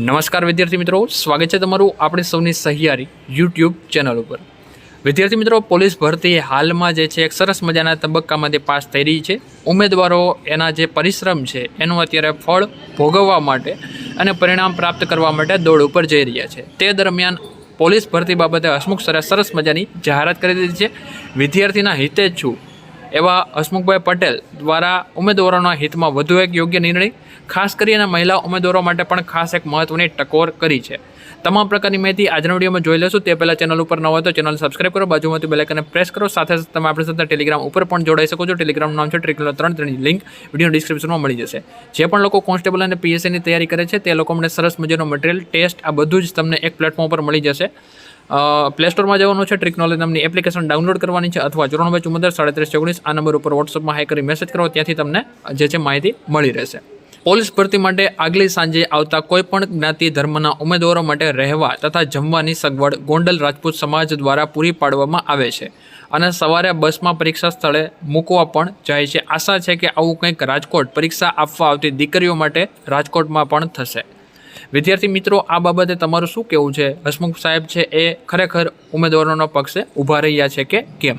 નમસ્કાર વિદ્યાર્થી મિત્રો, સ્વાગત છે તમારું આપણી સૌની સહિયારી યુટ્યુબ ચેનલ ઉપર. વિદ્યાર્થી મિત્રો, પોલીસ ભરતી હાલમાં જે છે, એક સરસ મજાના તબક્કામાંથી પાસ થઈ રહી છે. ઉમેદવારો એના જે પરિશ્રમ છે, એનું અત્યારે ફળ ભોગવવા માટે અને પરિણામ પ્રાપ્ત કરવા માટે દોડ ઉપર જઈ રહ્યા છે. તે દરમિયાન પોલીસ ભરતી બાબતે હસમુખ સરે સરસ મજાની જાહેરાત કરી દીધી છે. વિદ્યાર્થીના હિતે જ છું એવા હસમુખભાઈ પટેલ દ્વારા ઉમેદવારોના હિતમાં વધુ એક યોગ્ય નિર્ણય, ખાસ કરીને મહિલા ઉમેદવારો માટે પણ ખાસ એક મહત્વની ટકોર કરી છે. તમામ પ્રકારની માહિતી આજના વિડીયોમાં જોઈ લેશું. તે પહેલાં ચેનલ ઉપર ન હોય તો ચેનલ સબસ્ક્રાઈબ કરો. બાજુમાંથી બેલેકને પ્રેસ કરો. સાથે સાથે તમે આપણી સાથે ટેલિગ્રામ ઉપર પણ જોડાઈ શકો છો. ટેલિગ્રામનું નામ છે ટ્રિકલર ત્રણ ત્રણની લિંક વીડિયો ડિસ્ક્રિપ્શનમાં મળી જશે. જે પણ લોકો કોન્સ્ટેબલ અને પીએસસીની તૈયારી કરે છે, તે લોકો મને સરસ મજાનો મટીરિયલ ટેસ્ટ આ બધું જ તમને એક પ્લેટફોર્મ પર મળી જશે. પ્લે સ્ટોરમાં જવાનું છે ટ્રિક નોલેજ નામની એપ્લિકેશન ડાઉનલોડ કરવાની છે, અથવા ચોરાણું બાય ચુમ્મોતેર સાડત્રીસ ઓગણીસ આ નંબર ઉપર વોટ્સઅપમાં હાઈ કરી મેસેજ કરો, ત્યાંથી તમને જે છે માહિતી મળી રહેશે. પોલીસ ભરતી માટે આગલી સાંજે આવતા કોઈપણ જ્ઞાતિ, ધર્મના ઉમેદવારો માટે રહેવા તથા જમવાની સગવડ ગોંડલ રાજપૂત સમાજ દ્વારા પૂરી પાડવામાં આવે છે. અને સવારે બસમાં પરીક્ષા સ્થળે મૂકવા પણ જાય છે. આશા છે કે આવું કંઈક રાજકોટ પરીક્ષા આપવા આવતી દીકરીઓ માટે રાજકોટમાં પણ થશે. વિદ્યાર્થી મિત્રો, આ બાબતે તમારું શું કહેવું છે? હસમુખ સાહેબ છે એ ખરેખર ઉમેદવારોના પક્ષે ઊભા રહ્યા છે કે કેમ?